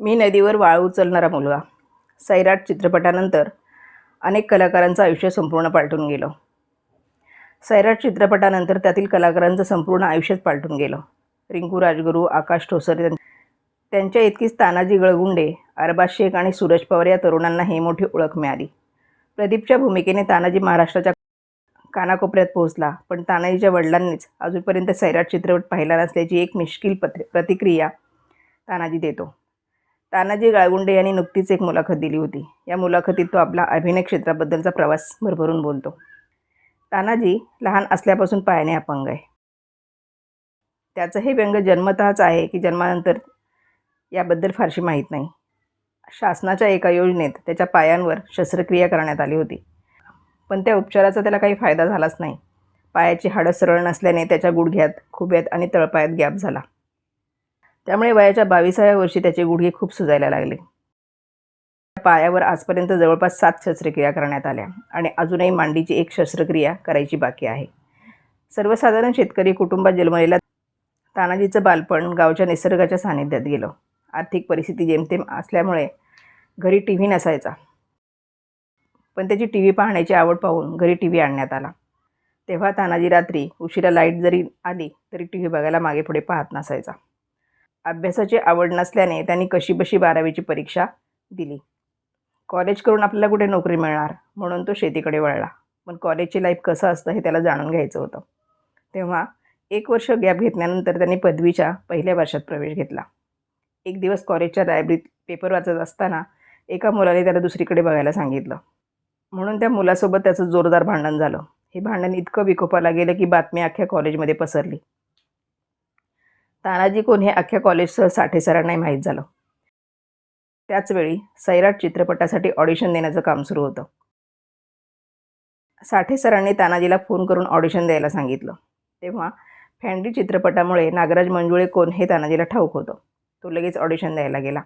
मी नदीवर वाळू उचलणारा मुलगा. सैराट चित्रपटानंतर अनेक कलाकारांचं आयुष्य संपूर्ण पालटून गेलं. सैराट चित्रपटानंतर त्यातील कलाकारांचं संपूर्ण आयुष्यच पालटून गेलं. रिंकू राजगुरू आकाश ठोसर त्यांच्या इतकीच तानाजी गळगुंडे अरबाज शेख आणि सूरज पवार या तरुणांना ही मोठी ओळख मिळाली. प्रदीपच्या भूमिकेने तानाजी महाराष्ट्राच्या कानाकोपऱ्यात पोहोचला पण तानाजीच्या वडिलांनीच अजूनपर्यंत सैराट चित्रपट पाहिला नसल्याची एक मिश्किल पत्र प्रतिक्रिया तानाजी देतो. तानाजी गाळगुंडे यांनी नुकतीच एक मुलाखत दिली होती. या मुलाखतीत तो आपला अभिनय क्षेत्राबद्दलचा प्रवास भरभरून बोलतो. तानाजी लहान असल्यापासून पायाने अपंग आहे. त्याचं हे व्यंग जन्मतःच आहे की जन्मानंतर याबद्दल फारशी माहीत नाही. शासनाच्या एका योजनेत त्याच्या पायांवर शस्त्रक्रिया करण्यात आली होती. पण त्या उपचाराचा त्याला काही फायदा झालाच नाही. पायाची हाडं सरळ नसल्याने त्याच्या गुडघ्यात खुब्यात आणि तळपायात गॅप झाला. त्यामुळे वयाच्या बावीसाव्या वर्षी त्याचे गुडघे खूप सुजायला लागले. पायावर आजपर्यंत जवळपास सात शस्त्रक्रिया करण्यात आल्या आणि अजूनही मांडीची एक शस्त्रक्रिया करायची बाकी आहे. सर्वसाधारण शेतकरी कुटुंबात जन्मलेल्या तानाजीचं बालपण गावच्या निसर्गाच्या सानिध्यात गेलं. आर्थिक परिस्थिती जेमतेम असल्यामुळे घरी टी व्ही नसायचा. पण त्याची टी व्ही पाहण्याची आवड पाहून घरी टी व्ही आणण्यात आला. तेव्हा तानाजी रात्री उशिरा लाइट जरी आली तरी टी व्ही बघायला मागे पुढे पाहत नसायचा. अभ्यासाची आवड नसल्याने त्यांनी कशीबशी बारावीची परीक्षा दिली. कॉलेज करून आपल्याला कुठे नोकरी मिळणार? म्हणून तो शेतीकडे वळला. पण कॉलेजची लाईफ कसं असतं हे त्याला जाणून घ्यायचं होतं. तेव्हा एक वर्ष गॅप घेतल्यानंतर त्यांनी पदवीच्या पहिल्या वर्षात प्रवेश घेतला. एक दिवस कॉलेजच्या लायब्ररीत पेपर वाचत असताना एका मुलाने त्याला दुसरीकडे बघायला सांगितलं. म्हणून त्या मुलासोबत त्याचं जोरदार भांडण झालं. हे भांडण इतकं विकोपाला गेलं की बातमी अख्ख्या कॉलेजमध्ये पसरली. तानाजी कोण हे अख्ख्या कॉलेजसह साठे सरांनाही माहीत झालं. त्याचवेळी सैराट चित्रपटासाठी ऑडिशन देण्याचं काम सुरू होतं. साठे सरांनी तानाजीला फोन करून ऑडिशन द्यायला सांगितलं. तेव्हा फॅन्डी चित्रपटामुळे नागराज मंजुळे कोण हे तानाजीला ठाऊक होतं. तो लगेच ऑडिशन द्यायला गेला.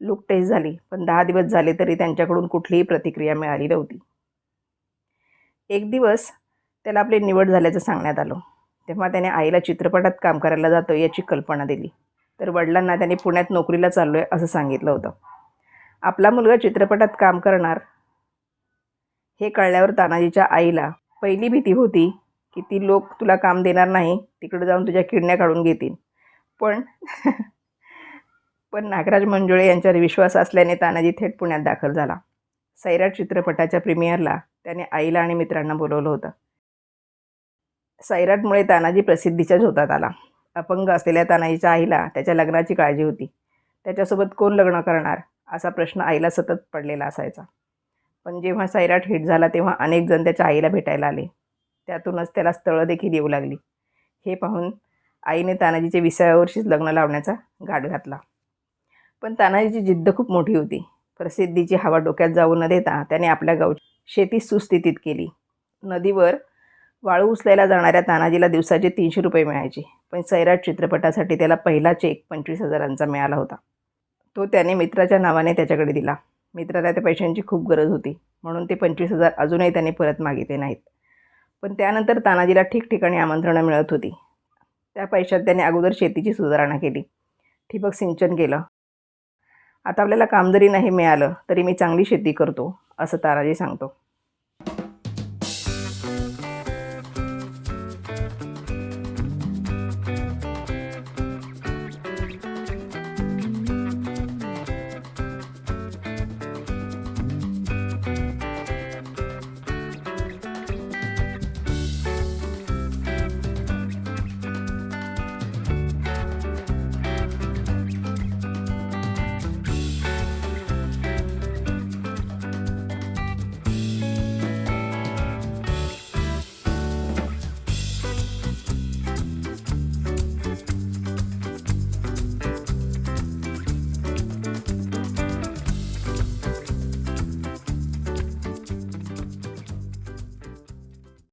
लुक टेस्ट झाली पण दहा दिवस झाले तरी त्यांच्याकडून कुठलीही प्रतिक्रिया मिळाली नव्हती. एक दिवस त्याला आपली निवड झाल्याचं सांगण्यात आलं. तेव्हा त्याने आईला चित्रपटात काम करायला जातो याची कल्पना दिली. तर वडिलांना त्याने पुण्यात नोकरीला चाललो आहे असं सांगितलं होतं. आपला मुलगा चित्रपटात काम करणार. हे कळल्यावर तानाजीच्या आईला पहिली भीती होती की ती लोक तुला काम देणार नाही तिकडे जाऊन तुझ्या किडण्या काढून घेतील. पण पण नागराज मंजुळे यांच्यावर विश्वास असल्याने तानाजी थेट पुण्यात दाखल झाला. सैराट चित्रपटाच्या प्रीमियरला त्याने आईला आणि मित्रांना बोलवलं होतं. सैराटमुळे तानाजी प्रसिद्धीच्या झोतात आला. अपंग असलेल्या तानाजीच्या आईला त्याच्या लग्नाची काळजी होती. त्याच्यासोबत कोण लग्न करणार? असा प्रश्न आईला सतत पडलेला असायचा. पण जेव्हा सैराट हिट झाला तेव्हा अनेक जण त्याच्या आईला भेटायला आले. त्यातूनच त्याला स्थळं देखील येऊ लागली. हे पाहून आईने तानाजीचे विसाव्या वर्षीच लग्न लावण्याचा घाट घातला. पण तानाजीची जिद्द खूप मोठी होती. प्रसिद्धीची हवा डोक्यात जाऊ न देता त्याने आपल्या गाव शेती सुस्थितीत केली. नदीवर वाळू उचलायला जाणाऱ्या तानाजीला दिवसाचे तीनशे रुपये मिळायचे. पण सैराट चित्रपटासाठी त्याला पहिला चेक पंचवीस हजारांचा मिळाला होता. तो त्याने मित्राच्या नावाने त्याच्याकडे दिला. मित्राला त्या पैशांची खूप गरज होती. म्हणून ते पंचवीस हजार अजूनही त्याने परत मागितले नाहीत. पण त्यानंतर तानाजीला ठिकठिकाणी आमंत्रणं मिळत होती. त्या पैशात त्याने अगोदर शेतीची सुधारणा केली. ठिबक सिंचन केलं. आता आपल्याला काम जरी नाही मिळालं तरी मी चांगली शेती करतो असं तानाजी सांगतो.